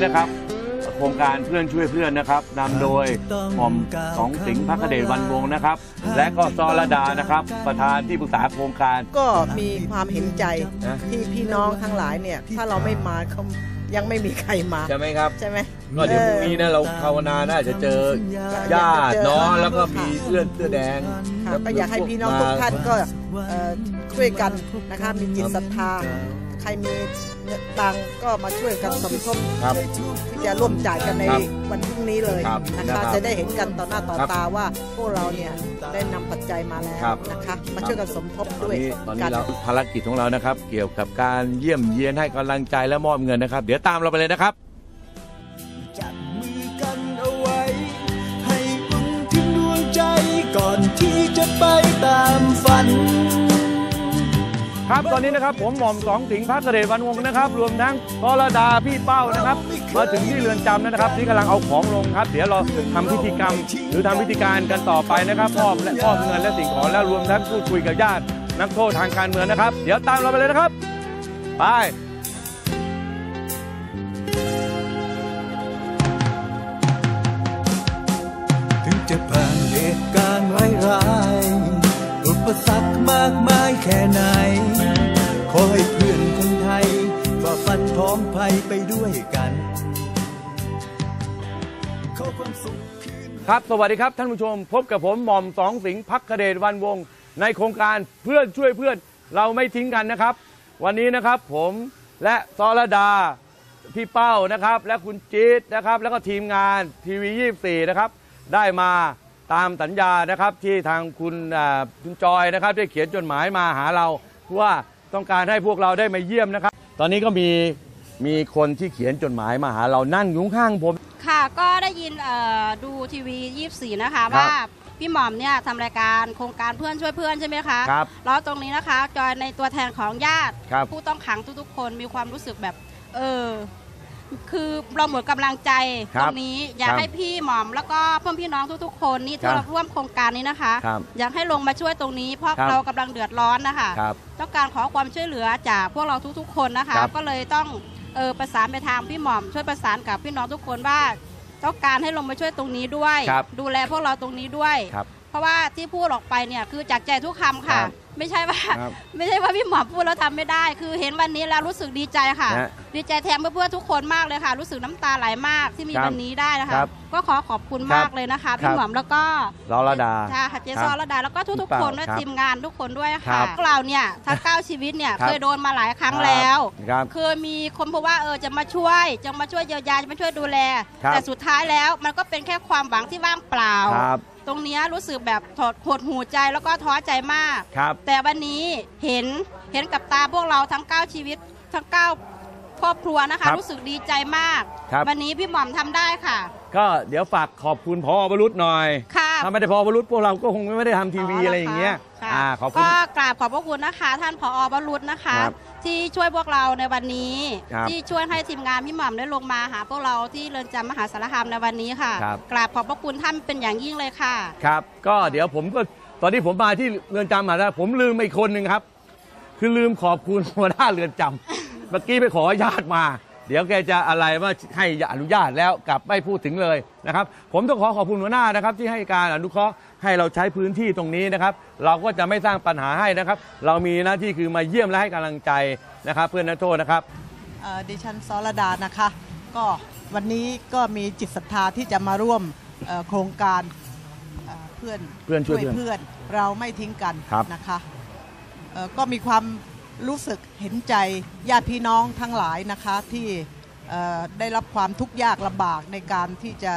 การเพื่อนช่วยเพื่อนนะครับนำโดยหม่อมสองสิงห์พักเดชวันวงศ์นะครับ และก็ซอระดานะครับ ประธานที่ปรึกษาโครงการ ก็มีความเห็นใจนะ ที่พี่น้องทั้งหลายเนี่ย ถ้าเราไม่มาเขายังไม่มีใครมา ใช่ไหมครับ ใช่ไหมก็เดี๋ยวพรุ่งนี้นะเราภาวนาน่าจะเจอญาติเนาะแล้วก็มีเพื่อนเสื้อแดงค่ะก็อยากให้พี่น้องทุกท่านก็เอ่อช่วยกันนะคะมีจิตศรัทธา ใครมีเงินตังค์ก็มาช่วยกันสมทบครับที่จะร่วมจ่ายกันในครับวันพรุ่งนี้เลยครับนะครัคะบจะได้เห็นกันต่อหน้าต่อครับตาว่าพวกเราเนี่ยได้นำปัจจัยมาแล้วครับนะคะมาช่วยกันสมทบตอนด้วยนี้ตอนกันี้เราภารกิจของเรานะครับ เกี่ยวกับการเยี่ยมเยียนให้กำลังใจและมอบเงินนะครับ เดี๋ยวตามเราไปเลยนะครับจับมือกันเอาไว้ให้อุ่นถึงดวงใจก่อนที่จะไปตามฝัน ครับตอนนี้นะครับผมหม่อมสองสิงพักเกษตรวันวงศ์นะครับ รวมทั้งกรดาพี่เป้านะครับ มาถึงที่เรือนจำแล้วนะครับที่กำลังเอาของลงครับ เดี๋ยวเราทำพิธีกรรม หรือทำพิธีการกันต่อไปนะครับมอบและมอบเงินและสิ่งของแล้วรวมทั้งพูดคุยกับญาตินักโทษทางการเมืองนะครับ เดี๋ยวตามเราไปเลยนะครับไปถึงจะผ่านเหตุการณ์ร้ายๆอุปสรรคมากมายแค่ไหน ให้เพื่อนคนไทยฝ่าฟันพร้อมภัยไปด้วยกันขอความสุขครับ สวัสดีครับท่านผู้ชม พบกับผมหม่อมสองสิงห์พักเดชวันวงศ์ในโครงการเพื่อนช่วยเพื่อนเราไม่ทิ้งกันนะครับ วันนี้นะครับผมและซอรดาพี่เป้านะครับ และคุณจี๊ดนะครับ แล้วก็ทีมงานทีวี24นะครับ ได้มาตามสัญญานะครับที่ทางคุณอ่าคุณจอยนะครับ ได้เขียนจดหมายมาหาเราว่า ต้องการให้พวกเราได้มาเยี่ยมนะครับ ตอนนี้ก็มีมีคนที่เขียนจดหมายมาหาเรานั่งอยู่ข้างผม ค่ะก็ได้ยินเอ่อดูทีวี 24 นะคะครับว่าพี่หม่อมเนี่ยทำรายการโครงการเพื่อนช่วยเพื่อนใช่ไหมคะครับแล้วตรงนี้นะคะจอยในตัวแทนของญาติครับผู้ต้องขังทุกๆ คนมีความรู้สึกแบบ เออ คือเราหมดกำลังใจครัตบรงนี้อยากครับให้พี่หม่อม แล้วก็เพื่อนพี่น้องทุกๆ คนนี่ครัที่บเราร่วมโครงการนี้นะคะครับอยากให้ลงมาช่วยตรงนี้เพราะครับเรากำลังเดือดร้อนนะคะครับต้องการขอความช่วยเหลือจากพวกเราทุกๆ คนนะคะครับก็เลยต้องเออประสานไปทางพี่หม่อม ช่วยประสานกับพี่น้องทุกคนว่า ต้องการให้ลงมาช่วยตรงนี้ด้วยครับดูแลพวกเราตรงนี้ด้วยครับเพราะว่าที่พูดออกไปเนี่ยคือจากใจทุกคำค่ะครับไม่ใช่ว่า ครับไม่ใช่ว่าพี่หมอพูดแล้วทำไม่ได้ คือเห็นวันนี้แล้วรู้สึกดีใจค่ะนะดีใจแทนเพื่อนๆทุกคนมากเลยค่ะ รู้สึกน้ำตาไหลมากที่มีครับวันนี้ได้นะคคะรับก็ขอขอบคุณครัมาบกเลยนะคะครัพี่บหมอมแล้วก็ลอระดาใช่ค่ะเจซอระดาแล้วก็ทุกพี่ๆเปาคนและครับทีมงานทุกคนด้วยครัค่ะบพวกเราเนี่ยทั้งเก้าชีวิตเนี่ยครับ เคยโดนมาหลายครั้งแล้ว ครับ เคยมีคนบอกว่าเออจะมาช่วย จะมาช่วยเยียวยาจะมาช่วยดูแล ครับ แต่สุดท้ายแล้วมันก็เป็นแค่ความหวังที่ว่างเปล่า ครับ ตรงเนี้ยรู้สึกแบบถอดหดหูใจแล้วก็ท้อใจมาก ครับ แต่วันนี้เห็นเห็นกับตาพวกเราทั้ง 9 ชีวิตทั้ง 9 ครอบครัวนะครัคะบรู้สึกดีใจมาก ครับ วันนี้พี่หม่อมทำได้ค่ะ ก็เดี๋ยวฝากขอบคุณพอวรุษหน่อย ค่ะถ้าไม่ได้พอวรุษพวกเราก็คงไม่ได้ทำทีวีอะไรอย่างเงี้ย ค่ะอ่าขอบคุณ ก็กราบขอบพระคุณนะคะ ท่านผอวรุษนะคะ ครับ ที่ช่วยพวกเราในวันนี้ ครับที่ช่วยให้ทีมงานพี่หม่อมได้ลงมาหาพวกเราที่เรือนจำมหาสารคามในวันนี้ค่ะครับ กราบขอบพระคุณท่านเป็นอย่างยิ่งเลยค่ะ ครับ ก็เดี๋ยวผมก็ตอนที่ผมมาที่เรือนจำมาแล้วผมลืมอีกคนหนึ่งครับ คือลืมขอบคุณหัวหน้าเรือนจำ เมื่อกี้ไปขออนุญาตมา เดี๋ยวแกจะอะไรว่าให้อนุญาตแล้วกลับไม่พูดถึงเลยนะครับ ผมต้องขอขอบคุณหัวหน้านะครับ ที่ให้การอนุเคราะห์ให้เราใช้พื้นที่ตรงนี้นะครับ เราก็จะไม่สร้างปัญหาให้นะครับ เรามีหน้าที่คือมาเยี่ยมและให้กำลังใจนะครับ เพื่อนนักโทษนะครับเอ่อดิฉันซอรดานะคะ ก็วันนี้ก็มีจิตศรัทธาที่จะมาร่วมเอ่อโครงการเอ่อเพื่อนเพื่อนช่วยเพื่อนเพื่อนเราไม่ทิ้งกันครับนะคะเอ่อก็มีความ รู้สึกเห็นใจญาติพี่น้องทั้งหลายนะคะที่เอ่อได้รับความทุกข์ยากลำบากในการที่จะ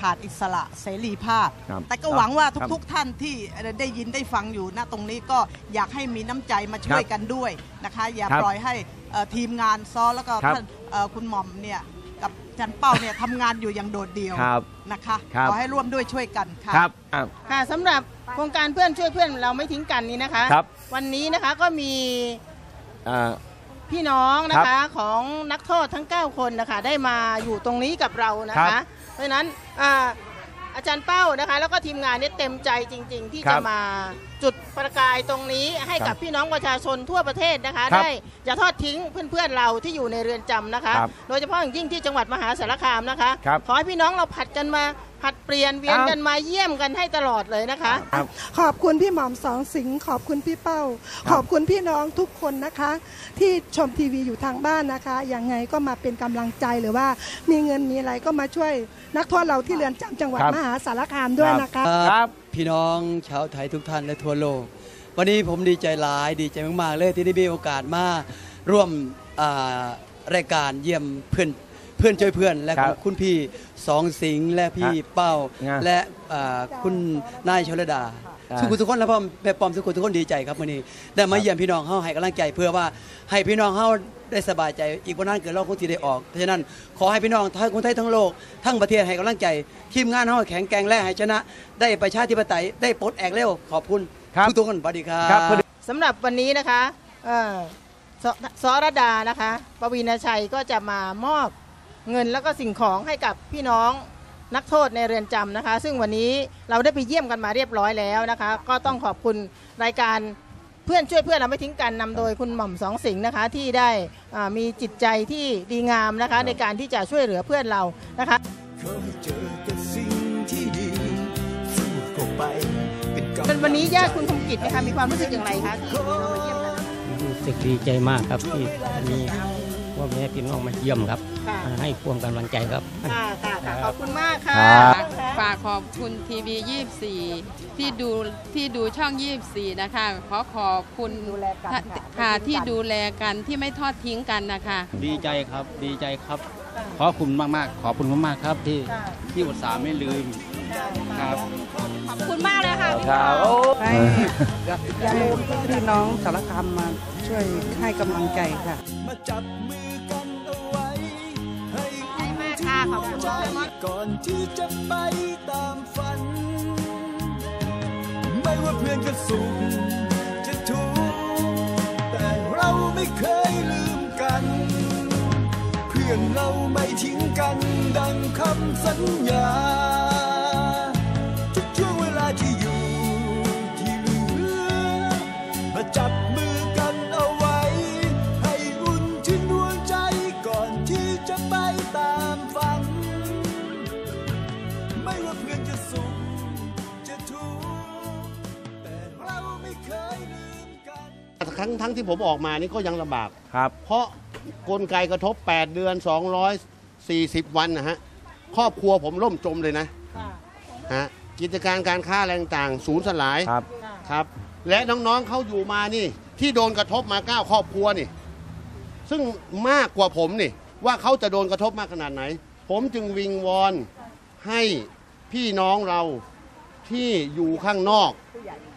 ขาดอิสระเสรีภาพครับแต่ก็หวังว่าครับทุกๆท่านที่ได้ยินได้ฟังอยู่ณตรงนี้ก็อยากให้มีน้ำใจมาช่วยครับกันด้วยนะคะ อย่าครับปล่อยให้เอ่อทีมงานซอแล้วก็ครับท่านเอ่อคุณหม่อมเนี่ยกับจันเป้าเนี่ยทำงานอยู่อย่างโดดเดี่ยวครับนะคะครับขอให้ร่วมด้วยช่วยกันค่ะครับอะค่ะสำหรับโครงการเพื่อนช่วยเพื่อนเราไม่ทิ้งกันนี้นะคะครับวันนี้นะคะก็มี อ่า พี่น้องนะครัคะบของนักโทษทั้ง 9 คนนะคะได้มาอยู่ตรงนี้กับเรานะครัคะ บเพราะฉะนั้นอ่าอาจารย์เป้านะคะ แล้วก็ทีมงานเนี่ยเต็มใจจริง ๆ ที่ครัจะบ มา จุดประกายตรงนี้ให้ครักับบพี่น้องประชาชนทั่วประเทศนะคะครับได้อย่าทอดทิ้งเพื่อนๆเราที่อยู่ในเรือนจำนะคะครับโดยเฉพาะอย่างยิ่งที่จังหวัดมหาสารคามนะคะครับขอให้พี่น้องเราผัดกันมาผัดเปลี่ยนเวียนครับกันมาเยี่ยมกันให้ตลอดเลยนะคะครับขอบคุณพี่หม่อมสองสิงห์ขอบคุณพี่เป้าครับขอบคุณพี่น้องทุกคนนะคะ ที่ชมทีวีอยู่ทางบ้านนะคะยังไงก็มาเป็นกำลังใจหรือว่ามีเงินมีอะไรก็มาช่วยนักโทษเราที่เรือนจำจังหวัดครับมหาสารคามด้วยนะคะครับ พี่น้องชาวไทยทุกท่านและทั่วโลก วันนี้ผมดีใจหลายดีใจมากๆ เลยที่ได้มีโอกาสมาร่วมอ่ารายการเยี่ยมเพื่อนเพื่อนช่วยเพื่อน และครับคุณพี่สองสิงห์และพี่ฮะเป้าไงและอ่าคุณนายชลดาอ่า ทุกคนทุกคนและพ่อแม่ปอมทุกคนทุกคนดีใจครับวันนี้ได้มาเยี่ยมพี่น้องเฮาให้กำลังใจเพื่อว่าให้พี่น้องเฮา ได้สบายใจอีกวันนั้นเกิดเราคงที่ได้ออกเพราะฉะนั้นขอให้พี่น้องทั้งคนไทยทั้งโลก ทั้งประเทศให้กำลังใจ ทีมงานเฮาแข็งแกร่งและให้ชนะ ได้ประชาธิปไตยได้ปลดแอกเร็วขอบคุณครับทุกๆคนสวัสดีครับครับพอดีสำหรับวันนี้นะคะเอ่อสสรดานะคะปวีณชัยก็จะมามอบเงินแล้วก็สิ่งของให้กับพี่น้องนักโทษในเรือนจำนะคะ ซึ่งวันนี้เราได้ไปเยี่ยมกันมาเรียบร้อยแล้วนะคะ ก็ต้องขอบคุณรายการ เพื่อนช่วยเพื่อนเราไม่ทิ้งกันนำโดยคุณหม่อมสองสิงห์นะคะ ที่ได้อ่ามีจิตใจที่ดีงามนะคะ ในการที่จะช่วยเหลือเพื่อนเรานะคะขอให้เจอแต่สิ่งที่ดีสู้เข้าไปเป็นกำลังวันนี้ญาติคุณคมกิจนะคะมีความรู้สึกอย่างไรคะที่เรามาเยี่ยมกันรู้สึกดีใจมากครับที่มี พ่อแม่พี่น้องมาเยี่ยมครับ ค่ะมาให้ความกำลังใจครับ ค่ะค่ะค่ะขอบคุณมากค่ะครับ ฝากขอบคุณทีวี 24 ที่ดูที่ดูช่อง 24 นะคะ ขอขอบคุณดูแลกันค่ะค่ะที่ดูแลกันที่ไม่ทอดทิ้งกันนะคะ ดีใจครับดีใจครับ ขอบคุณมากๆ ขอบคุณมากๆครับที่ค่ะที่อุตส่าห์ไม่ลืมครับ ขอบคุณมากเลยค่ะพี่ครับหมอโอ้อย่าลืมพี่น้องสารคามมา ช่วยให้กำลังใจค่ะมาจับมือกันเอาไว้ให้อุ่นมากค่ะขอบคุณใจมากก่อนที่จะไปตามฝัน ไม่ว่าเพื่อนจะสุขจะทุกข์แต่เราไม่เคยลืมกัน เพื่อนเราไม่ทิ้งกันดังคำสัญญา ทั้งทั้งที่ผมออกมานี่ก็ยังลำบาก ครับ เพราะกลไกกระทบ 8 เดือน 240 วันนะฮะครอบครัวผมล่มจมเลยนะฮะกิจการการค้าอะไรต่างๆศูนย์สลายครับครับ และน้องๆเขาอยู่มานี่ ที่โดนกระทบมา9ครอบครัวนี่ ซึ่งมากกว่าผมนี่ ว่าเขาจะโดนกระทบมากขนาดไหน ผมจึงวิงวอนให้พี่น้องเราที่อยู่ข้างนอก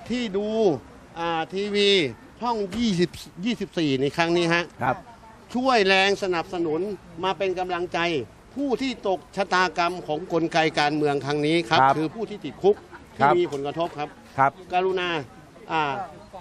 ที่ดูอ่าทีวี ช่อง 20 24 ในครั้งนี้ฮะ ครับ ช่วยแรงสนับสนุนมาเป็นกำลังใจ ผู้ที่ตกชะตากรรมของกลไกการเมืองครั้งนี้ครับ ครับคือผู้ที่ติดคุกครัที่บมีผลกระทบครับ ครับ กรุณาอ่า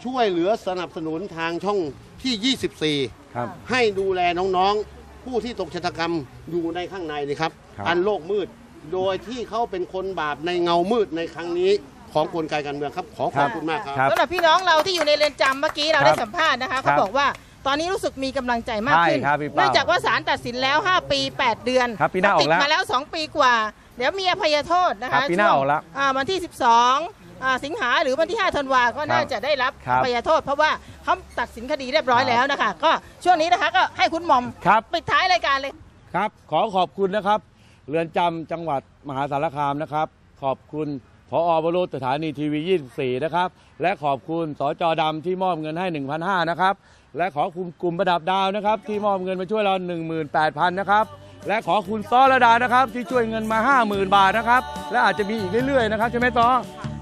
ช่วยเหลือสนับสนุนทางช่องที่ 24 ครับ ให้ดูแลน้องๆ ผู้ที่ตกชะตากรรมอยู่ในข้างในนี่ครับ ครับอันโลกมืด โดยที่เขาเป็นคนบาปในเงามืดในครั้งนี้ ของกลไกการเมืองครับ ขอขอบคุณมากครับครับสำหรับพี่น้องเราที่อยู่ในเรือนจำเมื่อกี้เราครับได้สัมภาษณ์นะคะครัเขาบบอกว่าตอนนี้รู้สึกมีกำลังใจมากขึ้นใช่ครับพี่เป้าเนื่องจากว่าศาลตัดสินแล้ว 5 ปี 8 เดือนครับปีหน้าออกติดแล้วมาแล้ว 2 ปีกว่า เดี๋ยวมีอภัยโทษนะครัคะบปีหน้าช่วงออกแล้วาวันที่ 12อ่าสิงหาหรือวันที่ 5 ธันวาก็น่าจะได้รับครัอบภัยโทษ เพราะว่าเขาตัดสินคดีเรียบร้อยแล้วนะคะ ก็ช่วงนี้นะคะก็ให้คุณหม่อมครับปิดท้ายรายการเลยครับ ขอขอบคุณนะครับ เรือนจำจังหวัดมหาสารคามนะครับ ขอบคุณพ ออบรสถานีทีวี 24 นะครับ และขอบคุณสจดำที่มอบเงินให้ 1,500 นะครับ และขอคุณกลุ่มประดับดาวนะครับ ที่มอบเงินมาช่วยเรา 18,000 นะครับ และขอคุณซอระดานะครับ ที่ช่วยเงินมา 50,000 บาทนะครับ และอาจจะมีอีกเรื่อยๆ นะครับใช่ไหมต่อ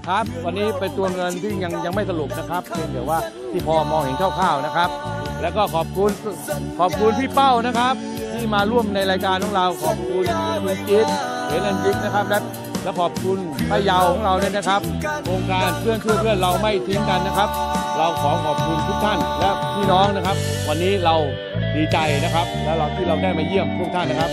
ครับ วันนี้เป็นตัวเงินที่ยังยังไม่สรุปนะครับเพียงแต่ว่าที่พอมองเห็นคร่าวๆนะครับ แล้วก็ขอบคุณขอบคุณพี่เป้านะครับ ที่มาร่วมในรายการของเราขอบคุณคุณจิ๊ดเฮเลนจิ๊กนะครับและ และขอบคุณป้ายาวของเราเนี่ยนะครับโครงการเพื่อนช่วยเพื่อนเราไม่ทิ้งกันนะครับ เราขอขอบคุณทุกท่านและพี่น้องนะครับ วันนี้เราดีใจนะครับ และเราที่เราได้มาเยี่ยมพวกท่านนะครับ